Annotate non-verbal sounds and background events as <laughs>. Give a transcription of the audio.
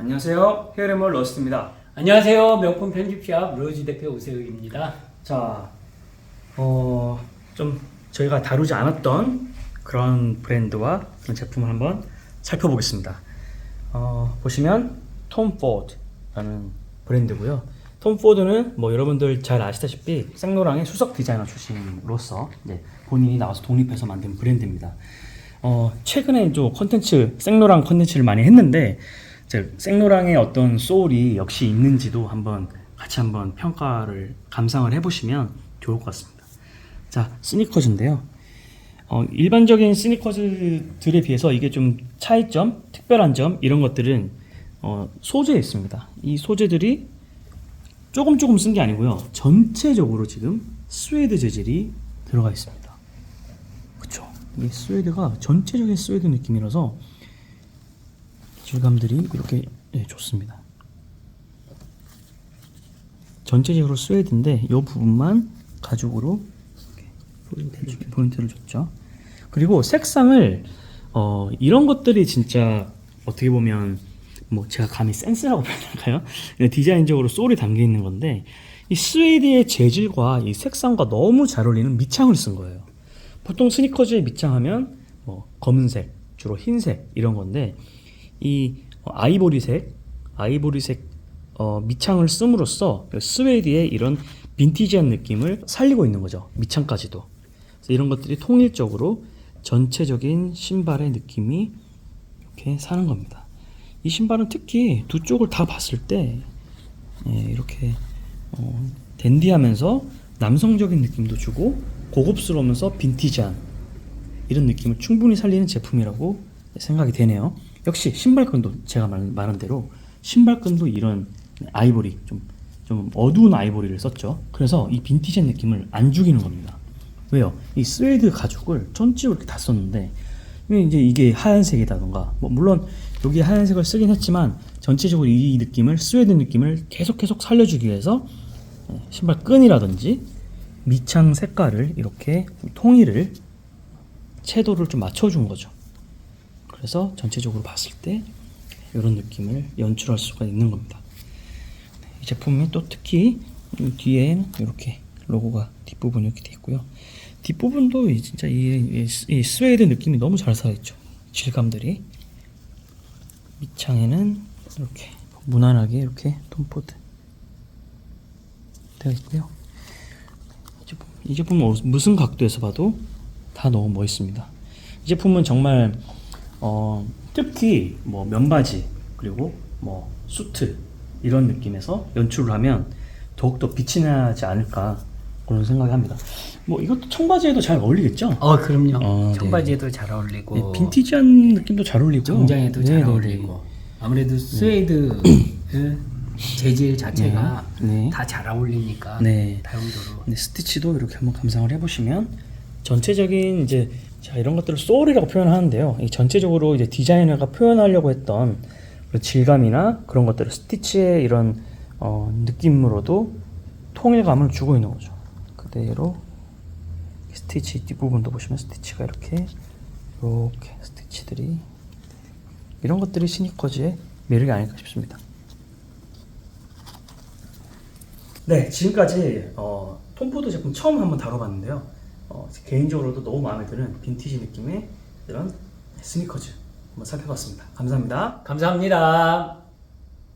안녕하세요. 헤어레몰 러스트입니다. 안녕하세요. 명품 편집샵 로즈 대표 오세욱입니다. 자, 어, 좀 저희가 다루지 않았던 그런 브랜드와 그런 제품을 한번 살펴보겠습니다. 어, 보시면 톰 포드라는 브랜드고요. 톰 포드는 뭐 여러분들 잘 아시다시피 생로랑의 수석 디자이너 출신으로서 이제 본인이 나와서 독립해서 만든 브랜드입니다. 어, 최근에 좀 콘텐츠 생로랑 콘텐츠를 많이 했는데 생로랑의 어떤 소울이 역시 있는지도 한번 같이 한번 평가를 감상을 해보시면 좋을 것 같습니다. 자 스니커즈인데요. 어, 일반적인 스니커즈들에 비해서 이게 좀 차이점, 특별한 점 이런 것들은 어, 소재에 있습니다. 이 소재들이 조금 조금 쓴 게 아니고요. 전체적으로 지금 스웨드 재질이 들어가 있습니다. 그쵸? 이 스웨드가 전체적인 스웨드 느낌이라서 질감들이 이렇게 예, 좋습니다. 전체적으로 스웨드인데 이 부분만 가죽으로 이렇게 포인트를 줬죠. 그리고 색상을 어, 이런 것들이 진짜 어떻게 보면 뭐 제가 감히 센스라고 <laughs> 표현할까요? 디자인적으로 소울이 담겨 있는 건데 이 스웨드의 재질과 이 색상과 너무 잘 어울리는 밑창을 쓴 거예요. 보통 스니커즈에 밑창하면 뭐 검은색, 주로 흰색 이런 건데 이 어, 아이보리색, 아이보리색 어, 밑창을 씀으로써 스웨디의 이런 빈티지한 느낌을 살리고 있는 거죠. 밑창까지도. 그래서 이런 것들이 통일적으로 전체적인 신발의 느낌이 이렇게 사는 겁니다. 이 신발은 특히 두 쪽을 다 봤을 때 예, 이렇게 어, 댄디하면서 남성적인 느낌도 주고 고급스러우면서 빈티지한 이런 느낌을 충분히 살리는 제품이라고 생각이 되네요. 역시 신발끈도 제가 말, 말한 대로 신발끈도 이런 아이보리 좀, 좀 어두운 아이보리를 썼죠. 그래서 이 빈티지한 느낌을 안 죽이는 겁니다. 왜요? 이 스웨이드 가죽을 전체로 이렇게 다 썼는데 왜 이제 이게 하얀색이다던가 뭐 물론 여기 하얀색을 쓰긴 했지만 전체적으로 이 느낌을 스웨드 느낌을 계속 계속 살려주기 위해서 예, 신발 끈이라든지 밑창 색깔을 이렇게 좀 통일을 채도를 좀 맞춰준 거죠. 그래서 전체적으로 봤을 때 이런 느낌을 연출할 수가 있는 겁니다. 이 제품이 또 특히 이 뒤에 이렇게 로고가 뒷부분 이렇게 돼 있고요. 뒷부분도 이 진짜 이, 이, 이 스웨이드 느낌이 너무 잘 살아있죠. 질감들이 밑창에는 이렇게 무난하게 이렇게 톰포드 되어 있고요. 이 제품, 이 제품은 어- 무슨 각도에서 봐도 다 너무 멋있습니다. 이 제품은 정말 어, 특히 뭐 면바지 그리고 뭐 수트 이런 느낌에서 연출을 하면 더욱더 빛이 나지 않을까 그런 생각이 합니다. 뭐 이것도 청바지에도 잘 어울리겠죠? 어, 그럼요. 어, 네. 청바지에도 잘 어울리고 네, 빈티지한 느낌도 잘 어울리고 정장에도 네, 잘 네, 네. 어울리고 아무래도 스웨이드 그 재질 자체가 네. 네. 다잘 어울리니까 네. 다용도로 네, 스티치도 이렇게 한번 감상을 해보시면 전체적인 이제 자 이런 것들을 소울이라고 표현하는데요. 이 전체적으로 이제 디자이너가 표현하려고 했던 질감이나 그런 것들을 스티치의 이런 어, 느낌으로도 통일감을 주고 있는 거죠. 그대로 스티치 뒷부분도 보시면 스티치가 이렇게 이렇게 스티치들이 이런 것들이 스니커즈의 매력이 아닐까 싶습니다. 네, 지금까지 어, 톰포드 제품 처음 한번 다뤄봤는데요. 어, 개인적으로도 너무 마음에 드는 빈티지 느낌의 이런 스니커즈 한번 살펴봤습니다. 감사합니다. 감사합니다.